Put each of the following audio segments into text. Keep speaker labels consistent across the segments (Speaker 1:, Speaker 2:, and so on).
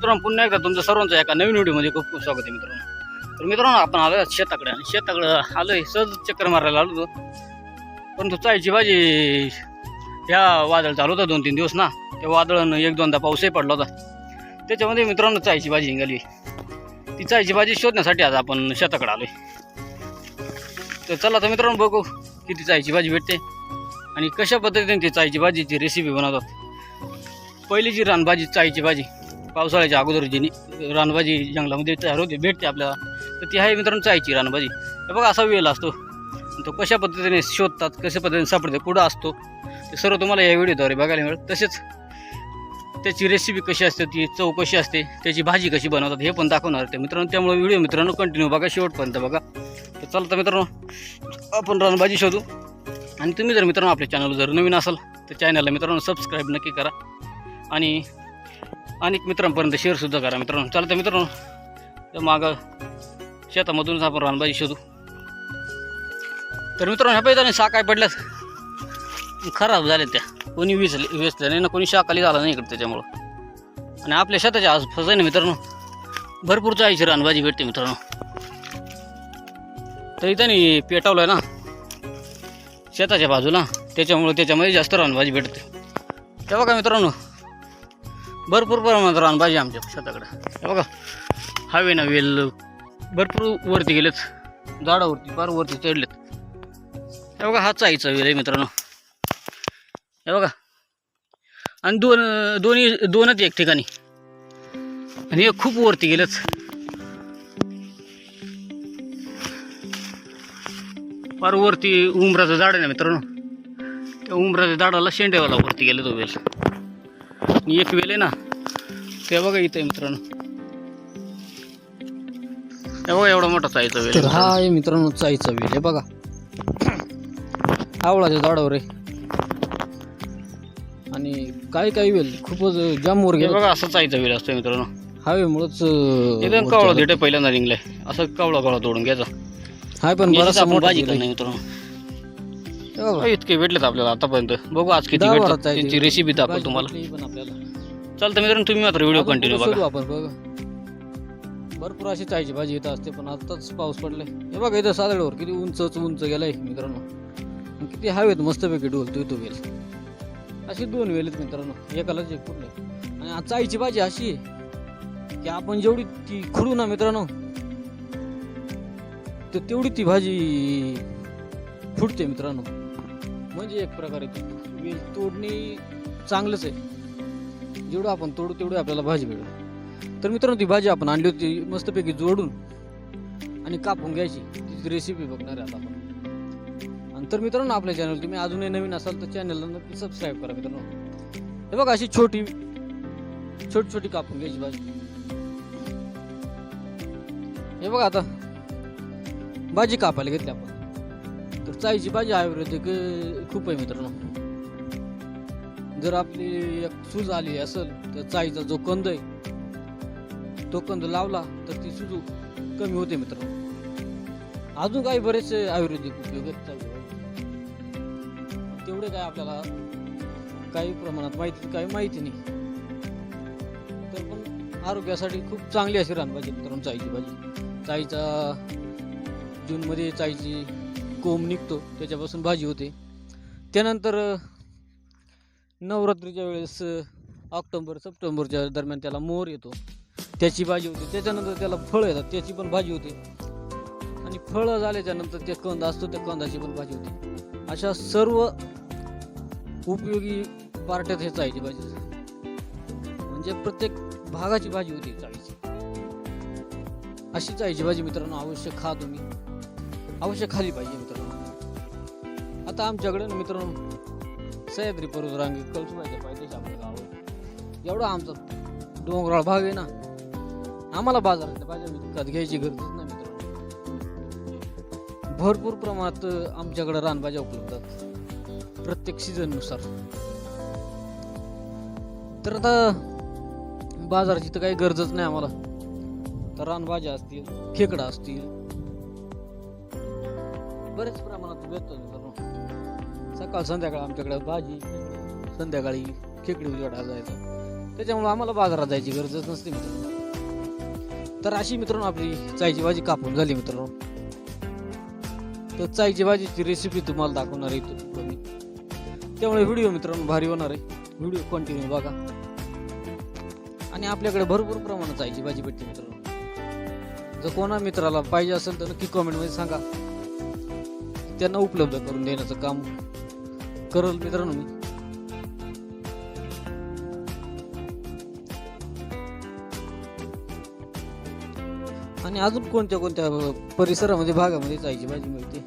Speaker 1: मित्रांनो पुन्हा एकदा तुमचं सर्वांचं एका नवीन व्हिडिओमध्ये खूप खूप स्वागत आहे मित्रांनो. तर मित्रांनो आपण आलो शेताकडे आणि शेताकडे आलोय सहज चक्कर मारायला आलो होतो. परंतु चायची भाजी ह्या वादळ चालू होता दोन तीन दिवस ना त्या वादळानं एक दोनदा पाऊसही पडला होता. त्याच्यामध्ये मित्रांनो चायची भाजी निघाली. ती चायची भाजी शोधण्यासाठी आज आपण शेताकडे आलोय. तर चला तर मित्रांनो बघू किती चायची भाजी भेटते आणि कशा पद्धतीने ती चायची भाजीची रेसिपी बनवतात. पहिली जी रानभाजी चायची भाजी. पावसाळ्याच्या अगोदर जी रानबाजी रानभाजी जंगलामध्ये तयार होते भेटते आपल्याला. तर ती आहे मित्रांनो चायची रानभाजी. हे बघा असा वेल असतो. तो कशा पद्धतीने शोधतात कशा पद्धतीने सापडते कुठं असतो ते सर्व तुम्हाला या व्हिडिओद्वारे बघायला मिळेल. तसेच त्याची रेसिपी कशी असते ती चव कशी असते त्याची भाजी कशी बनवतात हे पण दाखवणार ते मित्रांनो त्यामुळे व्हिडिओ मित्रांनो कंटिन्यू बघा शेवटपर्यंत बघा. तर चला तर मित्रांनो आपण रानभाजी शोधू. आणि तुम्ही जर मित्रांनो आपल्या चॅनल जर नवीन असाल तर चॅनलला मित्रांनो सबस्क्राईब नक्की करा. आणि अनेक मित्रांपर्यंत शेअरसुद्धा करा मित्रांनो. चला तर मित्रांनो तर मागं शेतामधूनच आपण रानभाजी शोधू. तर मित्रांनो ह्या पैदाने साकाय पडल्यात. खराब झाल्या त्या. कोणी वेचले वेचल्या नाही ना कोणी शाकाली झाला नाही इकडे त्याच्यामुळं. आणि आपल्या शेताच्या आज फसायने मित्रांनो. भरपूर चायची रानभाजी भेटते मित्रांनो. तरी त्यांनी आहे ना. शेताच्या बाजूला त्याच्यामुळं त्याच्यामध्ये जास्त रानभाजी भेटते. तेव्हा का मित्रांनो भरपूर प्रमाणात रानभाजी आमच्या शेताकडं. बघा हवे ना वेल भरपूर वरती गेलेत. झाडावरती फार वरती चढलेत. हे बघा हा चाईचा वेल आहे मित्रांनो. हे बघा. आणि दोन दोन्ही दोनच एक ठिकाणी. आणि हे खूप वरती गेलेत. फार वरती उमराचं झाड आहे ना मित्रांनो. त्या उमराच्या झाडाला शेंडेवाला वरती गेले तो वेल. आणि एक वेल आहे ना ते बघा इथं आहे मित्रांनो. बघा एवढा मोठा चाईचा वेल
Speaker 2: तर हा आहे मित्रांनो चाईचा वेल हे बघा. आवळाच्या झाडावर आहे. आणि काही काही वेल खूपच जाम वर
Speaker 1: हे
Speaker 2: गेला.
Speaker 1: बघा असं चाईचा वेल असतो मित्रांनो.
Speaker 2: हवेमुळेच
Speaker 1: एकदम कावळा देठे पहिल्यांदा निघलाय. असं कावळा कावळा तोडून घ्यायचा.
Speaker 2: हाय पण
Speaker 1: याचीच
Speaker 2: बराचसा
Speaker 1: आपण
Speaker 2: मोठा
Speaker 1: भाजी
Speaker 2: आहे.
Speaker 1: करणार मित्रांनो.
Speaker 2: हे.
Speaker 1: इतके भेटलेत आपल्याला आतापर्यंत. बघू आज किती
Speaker 2: दहा
Speaker 1: भेटतात त्यांची. रेसिपी दाखव
Speaker 2: भाजी
Speaker 1: तुम्हाला.
Speaker 2: पण आपल्याला.
Speaker 1: चालतं मित्रांनो तुम्ही मात्र व्हिडिओ कंटिन्यू बघा.
Speaker 2: आपण बघा. भरपूर अशी चायची भाजी येत असते पण आताच पाऊस पडलाय. हे बघा इथं सादळवर किती उंचच उंच गेलाय मित्रांनो. आणि किती हवेत मस्तपैकी डोलतोय तो वेल. अशी दोन वेल आहेत मित्रांनो एकालाच एक कुठले आणि आज चायची भाजी अशी आहे की आपण जेवढी ती खुडू ना मित्रांनो तर तेवढी ती भाजी फुटते मित्रांनो. म्हणजे एक प्रकारे वेल तोडणी चांगलंच आहे. जेवढं आपण तोडू तेवढी आपल्याला भाजी मिळेल तर मित्रांनो ती भाजी आपण आणली होती मस्तपैकी जोडून आणि कापून घ्यायची. तिची रेसिपी बघणार आहे आता आपण. आणि तर मित्रांनो आपल्या चॅनल तुम्ही अजूनही नवीन असाल तर चॅनलला नक्की सबस्क्राईब करा मित्रांनो. हे बघा अशी छोटी छोटी छोटी कापून घ्यायची भाजी. हे बघा आता. भाजी कापायला घेतली आपण. तर चायची भाजी आयुर्वेदिक खूप आहे मित्रांनो. जर आपली एक सूज आली असेल तर चायचा जो कंद आहे तो कंद लावला तर ती सूज कमी होते मित्रांनो. अजून काही बरेचसे आयुर्वेदिक उपयोग आहेत तेवढे काय आपल्याला काही प्रमाणात माहिती काही माहिती नाही. तर पण आरोग्यासाठी खूप चांगली अशी रानभाजी मित्रांनो चायची भाजी चायचा जूनमध्ये चायची कोंब निघतो त्याच्यापासून भाजी होते. त्यानंतर नवरात्रीच्या वेळेस ऑक्टोंबर ऑक्टोबर सप्टेंबरच्या दरम्यान त्याला मोर येतो. त्याची भाजी होते. त्याच्यानंतर त्याला फळं येतात. त्याची पण भाजी होते. आणि फळं झाल्याच्यानंतर ते कंद असतो त्या कंदाची पण भाजी होते. अशा सर्व उपयोगी पार्ट्यात हे चाळीची भाजी म्हणजे प्रत्येक भागाची भाजी होती चाळीची. अशी चाळीची भाजी मित्रांनो अवश्य खा तुम्ही. अवश्य खाली पाहिजे. आता आमच्याकडे ना मित्रांनो सह्याद्री पर्वत रांगे कळसुबाईच्या पायदेश आपलं गाव एवढा आमचा डोंगराळ भाग आहे ना आम्हाला बाजारातल्या भाज्या विकत घ्यायची गरजच नाही मित्रांनो. भरपूर प्रमाणात आमच्याकडे रानभाज्या उपलब्ध आहेत प्रत्येक सीझननुसार. तर आता बाजाराची तर काही गरजच नाही आम्हाला. तर रानभाज्या असतील खेकडा असतील बरेच प्रमाणात भेटतो सकाळ संध्याकाळ आमच्याकडे भाजी संध्याकाळी खेकडी उजेडा जायचा. त्याच्यामुळं आम्हाला बाजारात जायची गरजच नसते मित्रांनो. तर अशी मित्रांनो आपली चायची भाजी कापून झाली मित्रांनो. तर चायची भाजीची रेसिपी तुम्हाला दाखवणार आहे मी त्यामुळे व्हिडिओ मित्रांनो भारी होणार आहे. व्हिडिओ कंटिन्यू बघा. आणि आपल्याकडे भरपूर प्रमाणात चायची भाजी भेटते मित्रांनो. जर कोणा मित्राला पाहिजे असेल तर नक्की कमेंटमध्ये सांगा. त्यांना उपलब्ध करून देण्याचं काम करल मित्रांनो मी. आणि अजून कोणत्या कोणत्या परिसरामध्ये भागामध्ये जायची भाजी मिळते?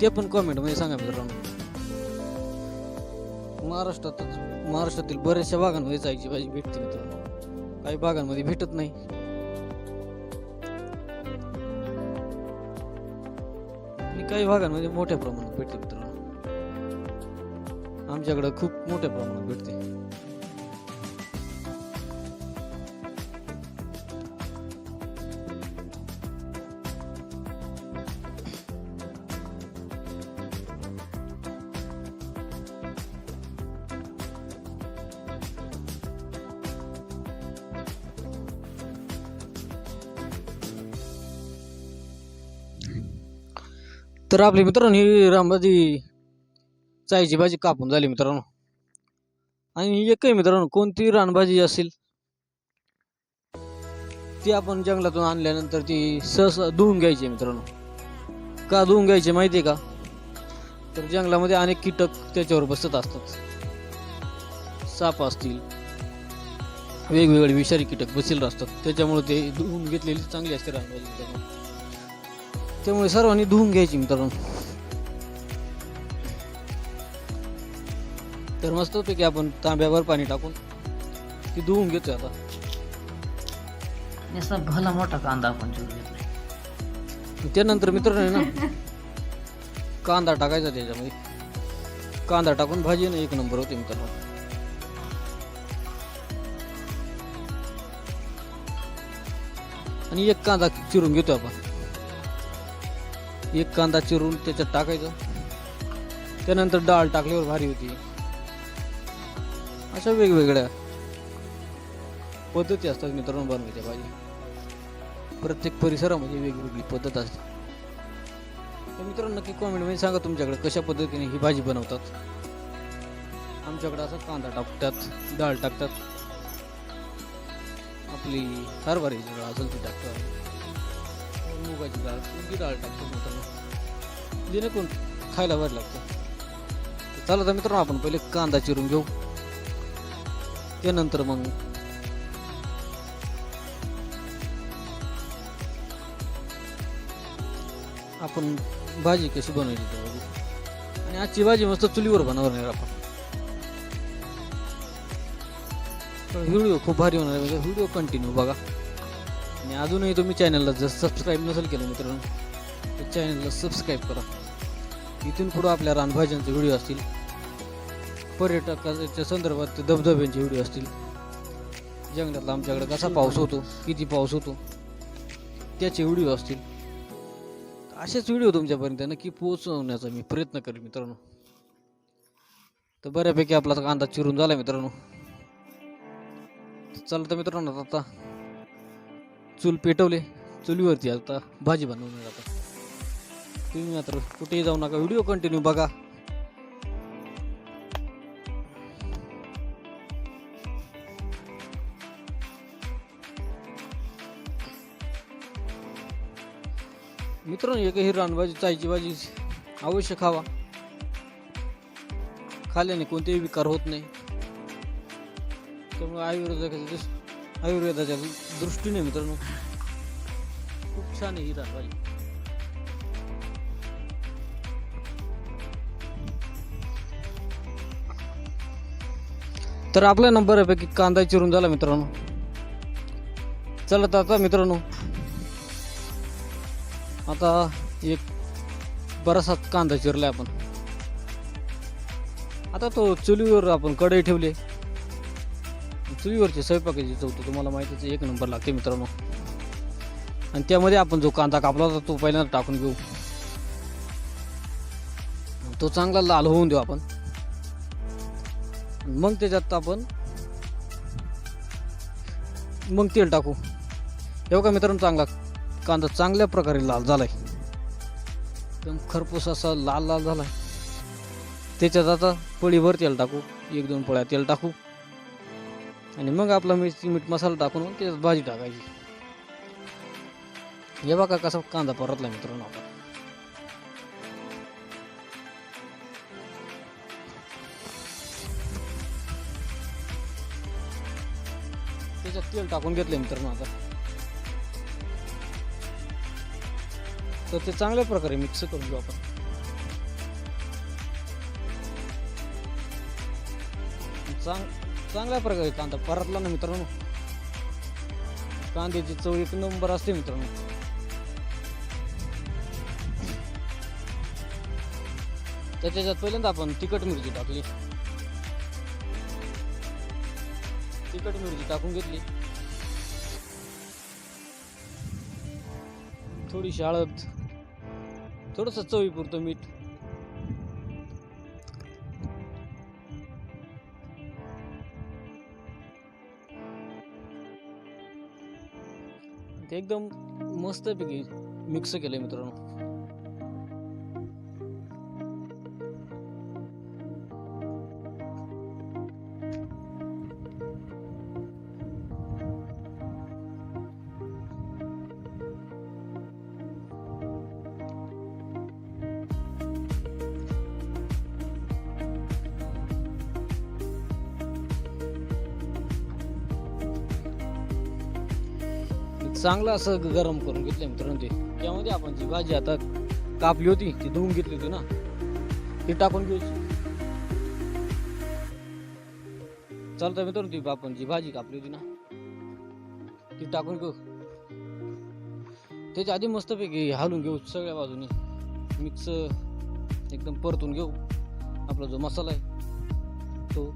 Speaker 2: ते पण कॉमेंटमध्ये सांगा मित्रांनो. महाराष्ट्रातच महाराष्ट्रातील बऱ्याचशा भागांमध्ये जायची भाजी भेटते मित्रांनो. काही भागांमध्ये भेटत नाही. काही भागांमध्ये मोठ्या प्रमाणात भेटते मित्रांनो आमच्याकडं खूप मोठ्या प्रमाणात भेटते तर आपली मित्रांनो ही रामबाजी चायची भाजी कापून झाली मित्रांनो. आणि एकही मित्रांनो कोणती रानभाजी असेल ती आपण जंगलातून आणल्यानंतर ती सहसा धुवून घ्यायची मित्रांनो. का धुवून घ्यायची माहिती आहे का? तर जंगलामध्ये अनेक कीटक त्याच्यावर बसत असतात. साप असतील वेगवेगळे विषारी कीटक बसेल असतात. त्याच्यामुळे ते धुवून घेतलेली चांगली असते रानभाजी मित्रांनो. त्यामुळे सर्वांनी धुवून घ्यायची मित्रांनो. तर मस्तपैकी आपण तांब्यावर पाणी टाकून ती धुवून घेतोय आता.
Speaker 3: भला मोठा कांदा आपण चिरून
Speaker 2: त्यानंतर मित्रांनो आहे ना कांदा टाकायचा त्याच्यामध्ये. कांदा टाकून भाजी ना एक नंबर होते मित्रांनो. आणि एक कांदा चिरून घेतो आपण. एक कांदा चिरून त्याच्यात टाकायचं. त्यानंतर डाळ टाकल्यावर भारी होती. अशा वेगवेगळ्या पद्धती असतात मित्रांनो बनवायच्या भाजी. प्रत्येक परिसरामध्ये वेगवेगळी पद्धत असते. तर मित्रांनो नक्की कॉमेंटमध्ये सांगा तुमच्याकडे कशा पद्धतीने ही भाजी बनवतात. आमच्याकडे असा कांदा टाकतात डाळ टाकतात. आपली हरभऱ्याची डाळ असेल ती टाकतात. मुगाची डाळ कोणती डाळ टाकतो मित्रांनो जेणेकरून खायला बरं लागतं. चला तर मित्रांनो आपण पहिले कांदा चिरून घेऊ. त्यानंतर मग आपण भाजी कशी बनवायची ते बघू. आणि आजची भाजी मस्त चुलीवर बनवणार आपण. व्हिडिओ खूप भारी होणार आहे. म्हणजे व्हिडिओ कंटिन्यू बघा. आणि अजूनही तुम्ही चॅनलला जर सबस्क्राईब नसेल केलं मित्रांनो तर चॅनलला सबस्क्राईब करा. इथून पुढं आपल्या रानभाज्यांचे व्हिडिओ असतील पर्यटकाच्या संदर्भात धबधब्यांचे व्हिडिओ असतील. जंगलातला आमच्याकडे कसा पाऊस होतो किती पाऊस होतो त्याचे व्हिडिओ असतील. असेच व्हिडिओ तुमच्यापर्यंत नक्की पोहोचवण्याचा मी प्रयत्न करेन मित्रांनो. तर बऱ्यापैकी आपला कांदा चिरून झाला मित्रांनो. चला तर मित्रांनो आता चूल पेटवले. चुलीवरती आता भाजी बनवून आता. तुम्ही मात्र कुठेही जाऊ नका. व्हिडिओ कंटिन्यू बघा. मित्रांनो एकही रानभाजी चायची भाजी अवश्य खावा. खाल्ल्याने कोणतेही विकार होत नाही. त्यामुळे आयुर्वेदाचे आयुर्वेदाच्या दृष्टीने मित्रांनो खूप छान आहे ही दाखवाली तर आपला नंबर आहे पैकी कांदा चिरून झाला मित्रांनो. चला तर आता मित्रांनो आता एक बरासा कांदा चिरलाय आपण. आता तो चुलीवर आपण कढई ठेवली चुलीवरचे स्वयंपाकाची चव तर तुम्हाला माहितीच आहे, एक नंबर लागते मित्रांनो. आणि त्यामध्ये आपण जो कांदा कापला होता तो पहिल्यांदा टाकून घेऊ. तो चांगला लाल होऊन देऊ आपण. मग त्याच्यात आपण मग तेल टाकू. हे का मित्रांनो चांगला कांदा चांगल्या प्रकारे लाल झालाय. एकदम खरपूस असा लाल लाल झालाय. त्याच्यात आता पळीभर तेल टाकू. एक दोन पळ्या तेल टाकू. आणि मग आपला मिरची मीठ मसाला टाकून मग त्याच्यात भाजी टाकायची. हे बघा कसा कांदा परतला मित्रांनो आपण त्याच्यात तेल टाकून घेतले मित्रांनो आता. तर ते चांगल्या प्रकारे मिक्स करून घेऊ आपण. चांग चांगल्या प्रकारे कांदा परतला ना मित्रांनो. कांद्याची चव एक नंबर असते मित्रांनो. त्याच्यात पहिल्यांदा आपण तिखट मिरची टाकली. तिखट मिरची टाकून घेतली. थोडीशी हळद. थोडस चवीपुरतं मीठ. एकदम मस्तपैकी मिक्स केलं आहे मित्रांनो. चांगलं असं गरम करून घेतलं मित्रांनो ते. त्यामध्ये आपण जी भाजी आता कापली होती ती धुवून घेतली होती ना. ती टाकून घ्यायची. चालतं मित्रांनो ती आपण जी भाजी कापली होती ना ती टाकून घेऊ. त्याच्या आधी मस्तपैकी हालून घेऊ सगळ्या बाजूनी. मिक्स एकदम परतून घेऊ. आपला जो मसाला आहे तो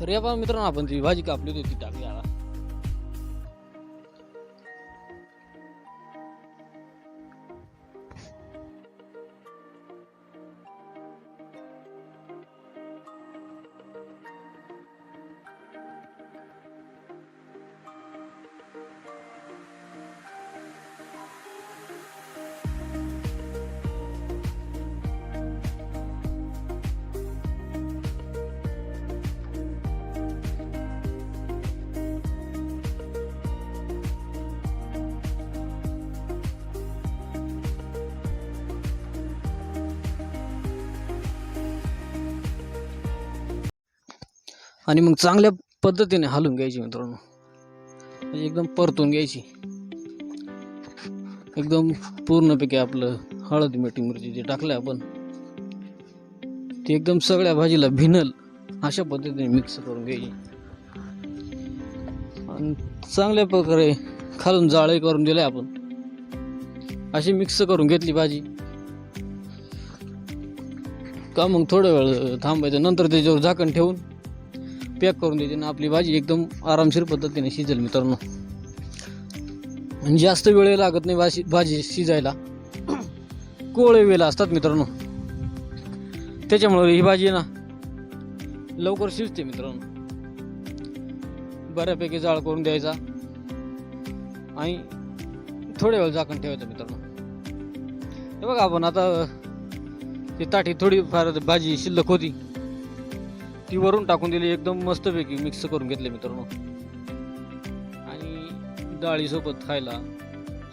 Speaker 2: तर या पण मित्रांनो आपण जी भाजी कापली होती ती टाक आणि मग चांगल्या पद्धतीने हलवून घ्यायची मित्रांनो. म्हणजे एकदम परतून घ्यायची. एकदम पूर्णपैकी आपलं हळद मिठी मिरची जे टाकलं आपण ते एकदम सगळ्या भाजीला भिनल अशा पद्धतीने मिक्स करून घ्यायची. आणि चांगल्या प्रकारे खालून जाळे करून दिले आपण. अशी मिक्स करून घेतली भाजी. का मग थोडा वेळ थांबायचं नंतर त्याच्यावर झाकण ठेवून पॅक करून देते आणि आपली भाजी एकदम आरामशीर पद्धतीने शिजेल मित्रांनो. आणि जास्त वेळ लागत नाही भाजी भाजी शिजायला. कोळे वेळ असतात मित्रांनो. त्याच्यामुळे ही भाजी ना लवकर शिजते मित्रांनो. बऱ्यापैकी जाळ करून द्यायचा. आणि थोड्या वेळ झाकण ठेवायचं मित्रांनो. हे बघा आपण आता ती ताटी थोडी फार भाजी शिल्लक होती. ती वरून टाकून दिली एकदम मस्तपैकी मिक्स करून घेतले मित्रांनो. आणि डाळीसोबत खायला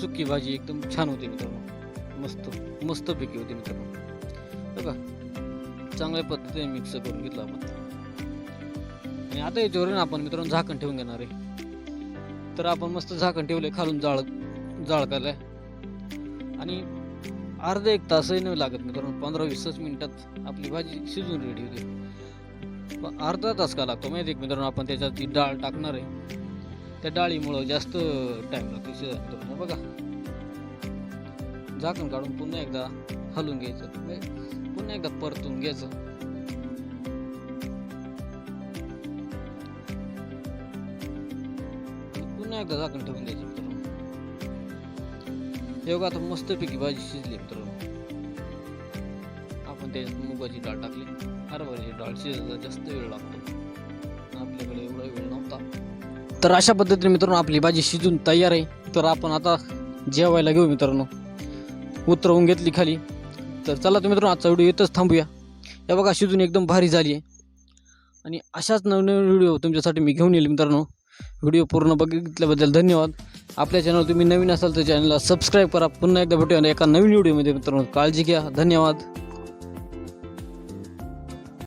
Speaker 2: सुकी भाजी एकदम छान होती मित्रांनो. मस्त मस्तपैकी होती मित्रांनो. बघा चांगल्या पद्धतीने मिक्स करून घेतला आपण. आणि आता याच्यावरून आपण मित्रांनो झाकण ठेवून घेणार आहे. तर आपण मस्त झाकण ठेवले खालून जाळ जाळ केलाय आणि अर्धा एक तासही नाही लागत मित्रांनो पंधरा वीसच मिनिटात आपली भाजी शिजून रेडी होते. अर्धा तास का लागतो माहिती आहे मित्रांनो? आपण त्याच्यात ती डाळ टाकणार आहे त्या डाळीमुळं जास्त टाईम लागतो शिजायला बघा. झाकण काढून पुन्हा एकदा हलून घ्यायचं. पुन्हा एकदा परतून घ्यायचं. पुन्हा एकदा झाकण ठेवून द्यायचं मित्रांनो. हे बघा आता मस्तपैकी भाजी शिजली मित्रांनो. आपण त्याच्यात मुगाची डाळ टाकली. डाळ शिजायला जास्त वेळ लागतो. आपल्याकडे एवढा वेळ नव्हता. तर अशा पद्धतीने मित्रांनो आपली भाजी शिजून तयार आहे. तर आपण आता जेवायला घेऊ मित्रांनो. उतरवून घेतली खाली. तर चला तुम्ही मित्रांनो आजचा व्हिडिओ इथंच थांबूया. या बघा शिजून एकदम भारी झाली आहे. आणि अशाच नवनवीन व्हिडिओ तुमच्यासाठी मी घेऊन येईल मित्रांनो. व्हिडिओ पूर्ण बघितल्याबद्दल धन्यवाद. आपल्या चॅनल तुम्ही नवीन असाल तर चॅनलला सबस्क्राईब करा. पुन्हा एकदा भेटूया एका नवीन व्हिडिओमध्ये मित्रांनो. काळजी घ्या. धन्यवाद.